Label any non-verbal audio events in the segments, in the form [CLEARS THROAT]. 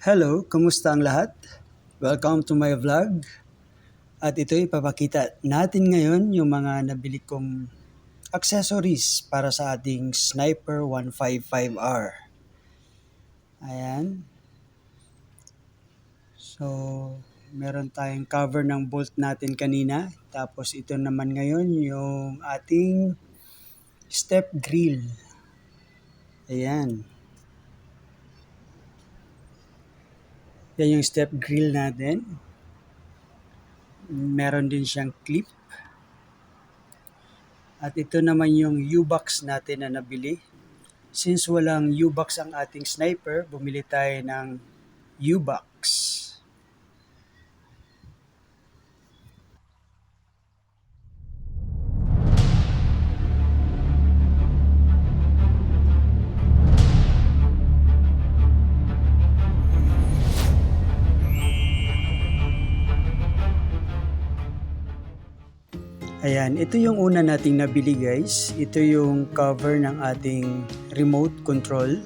Hello, kumusta ang lahat? Welcome to my vlog. At ito ipapakita natin ngayon yung mga nabili kong accessories para sa ating Sniper 155R. Ayan. So, meron tayong cover ng bolt natin kanina. Tapos ito naman ngayon yung ating step grill. Ayan. Yan yung step grill natin. Meron din siyang clip. At ito naman yung U-box natin na nabili. Since walang U-box ang ating sniper, bumili tayo ng U-box. Ayan, ito yung una nating nabili guys. Ito yung cover ng ating remote control.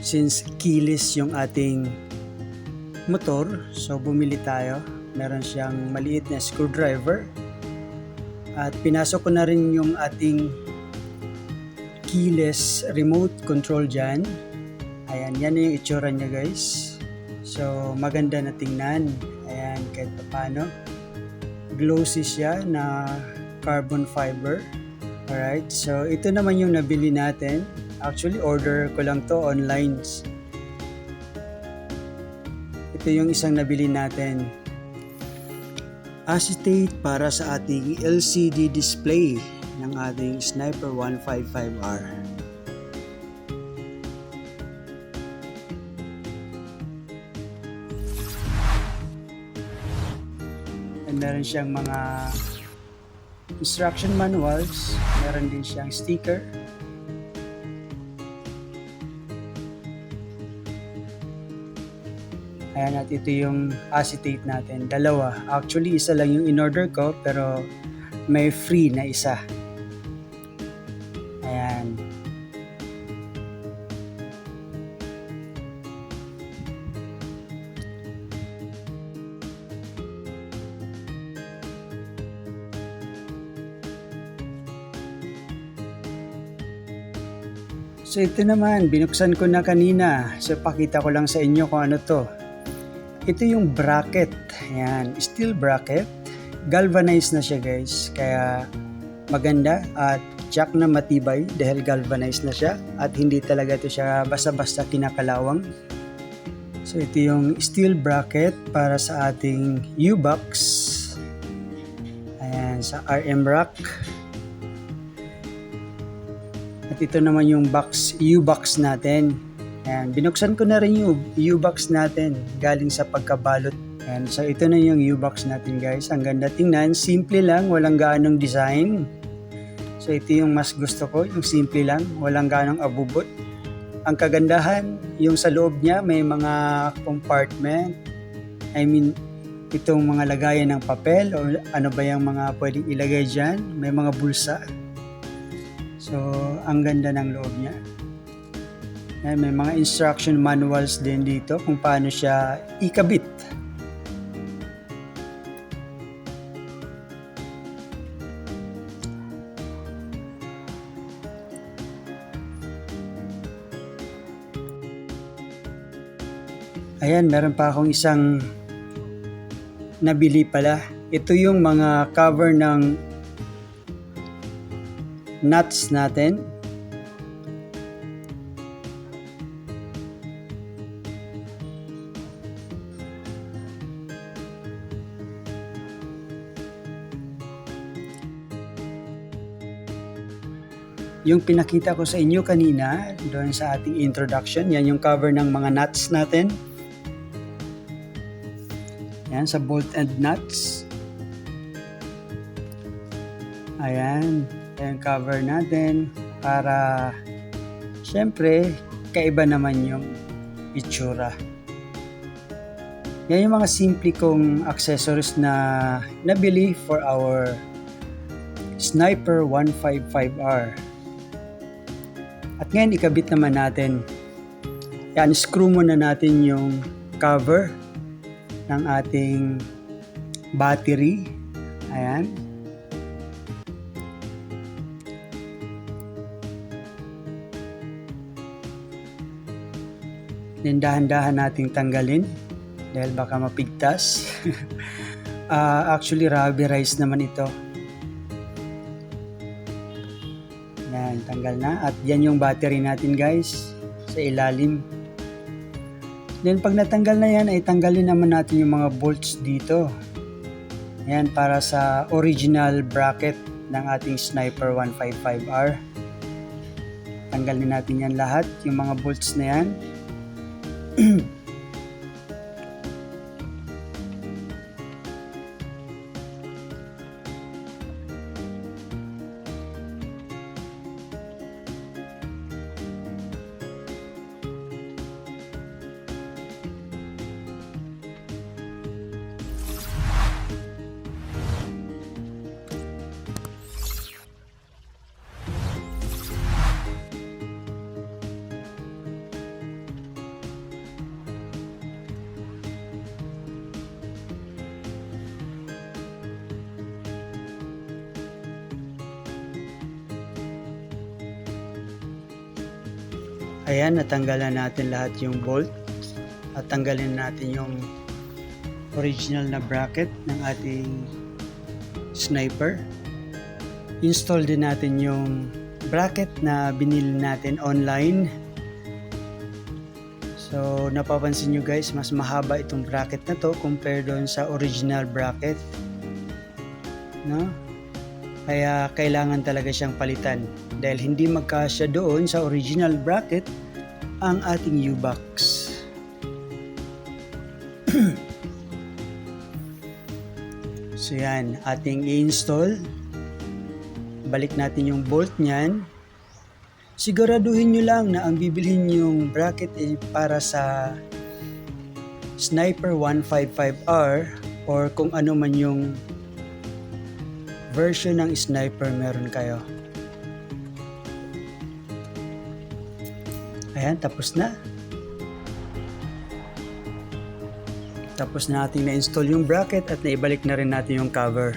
Since keyless yung ating motor, so bumili tayo. Meron siyang maliit na screwdriver. At pinasok ko na rin yung ating keyless remote control dyan. Ayan, yan na yung itsura niya guys. So, maganda na tingnan. Ayan, kahit paano glossy siya na carbon fiber. Alright, so ito naman yung nabili natin. Actually, order ko lang to online. Ito yung isang nabili natin. Acetate para sa ating LCD display ng ating Sniper 155R. Meron siyang mga instruction manuals. Meron din siyang sticker. Ayan at ito yung acetate natin. Dalawa. Actually, isa lang yung in-order ko pero may free na isa. So ito naman, binuksan ko na kanina. So pakita ko lang sa inyo kung ano to. Ito yung bracket. Ayan, steel bracket. Galvanized na siya guys. Kaya maganda at jack na matibay dahil galvanized na siya. At hindi talaga to siya basta-basta kinakalawang. So ito yung steel bracket para sa ating U-box. Ayan, sa RM rack. At ito naman yung box, U-box natin. Ayan, binuksan ko na rin yung U-box natin galing sa pagkabalot. Ayan, so ito na yung U-box natin guys. Ang ganda tingnan, simple lang, walang gaanong design. So ito yung mas gusto ko, yung simple lang, walang gaanong abubot. Ang kagandahan, yung sa loob niya may mga compartment. I mean, itong mga lagayan ng papel o ano ba yung mga pwedeng ilagay dyan. May mga bulsa. So, ang ganda ng loob niya. Ayan, may mga instruction manuals din dito kung paano siya ikabit. Ayan, meron pa akong isang nabili pala. Ito yung mga cover ng nuts natin. Yung pinakita ko sa inyo kanina, doon sa ating introduction, yan yung cover ng mga nuts natin. Yan, sa bolt and nuts. Ayan, yung cover natin para syempre kaiba naman yung itsura. Yan yung mga simple kong accessories na nabili for our Sniper 155R. At ngayon ikabit naman natin. Yan, screw muna natin yung cover ng ating battery. Ayan. Then dahan-dahan nating tanggalin dahil baka mapigtas. [LAUGHS] Ah, actually, rubberized naman ito. Yan, tanggal na. At yan yung battery natin guys sa ilalim. Then pag natanggal na yan ay tanggalin naman natin yung mga bolts dito. Yan para sa original bracket ng ating Sniper 155R. Tanggalin natin yan lahat, yung mga bolts na yan. 嗯 [CLEARS THROAT] Ayan, natanggalan natin lahat yung bolt at tanggalin natin yung original na bracket ng ating sniper. Install din natin yung bracket na binili natin online. So, napapansin nyo guys, mas mahaba itong bracket na to compare doon sa original bracket. No? Kaya kailangan talaga siyang palitan dahil hindi magkasya doon sa original bracket ang ating U-box. [CLEARS THROAT] so yan, ating i-install. Balik natin yung bolt niyan. Siguraduhin nyo lang na ang bibilhin yung bracket ay para sa Sniper 155R or kung ano man yung version ng sniper meron kayo. Ayan, tapos na. Tapos na natin na-install yung bracket at naibalik na rin natin yung cover.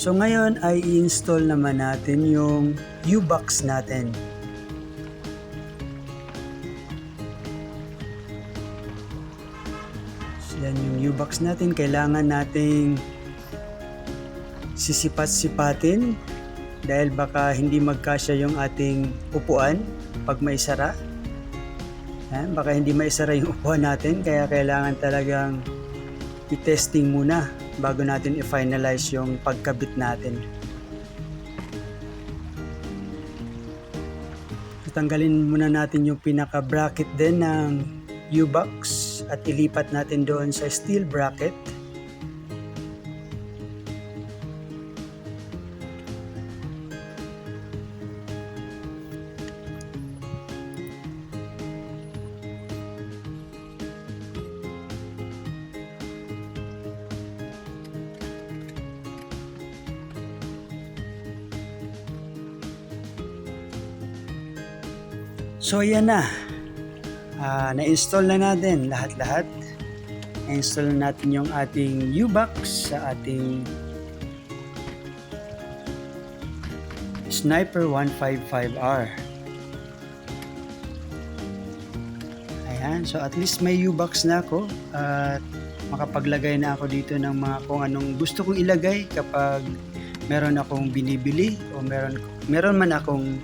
So ngayon ay i-install naman natin yung U-box natin. So yan yung U-box natin. Kailangan nating sisipat-sipatin dahil baka hindi magkasya yung ating upuan pag may sara. Yan, baka hindi maisara yung [LAUGHS] upuan natin kaya kailangan talagang i-testing muna bago natin i-finalize yung pagkabit natin. Tanggalin muna natin yung pinaka-bracket din ng U-box at ilipat natin doon sa steel bracket. So yan na. Ah, na-install na natin lahat-lahat. Na-install na natin yung ating U-box sa ating Sniper 155R. Ayan, so at least may U-box na ako at makapaglagay na ako dito ng mga kung anong gusto kong ilagay kapag meron akong binibili o meron meron man akong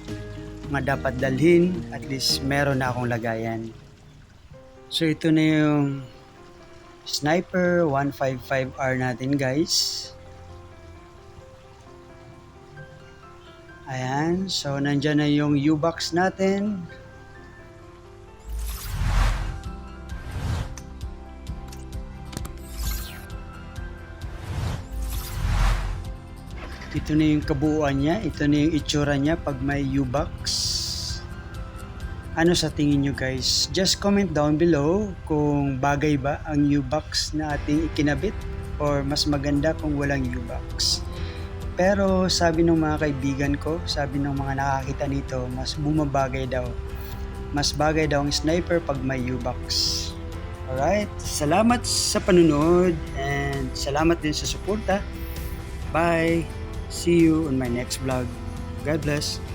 mga dapat dalhin, at least meron na akong lagayan. So ito na yung Sniper 155R natin guys. Ayan, so nandyan na yung U-box natin. Ito na yung kabuuan niya, ito na yung itsura niya pag may U-box. Ano sa tingin nyo guys? Just comment down below kung bagay ba ang U-box na ating ikinabit or mas maganda kung walang U-box. Pero sabi ng mga kaibigan ko, sabi ng mga nakakita nito, mas bumabagay daw mas bagay daw ang sniper pag may U-box. Alright, salamat sa panunod and salamat din sa suporta. Bye! See you on my next vlog. God bless.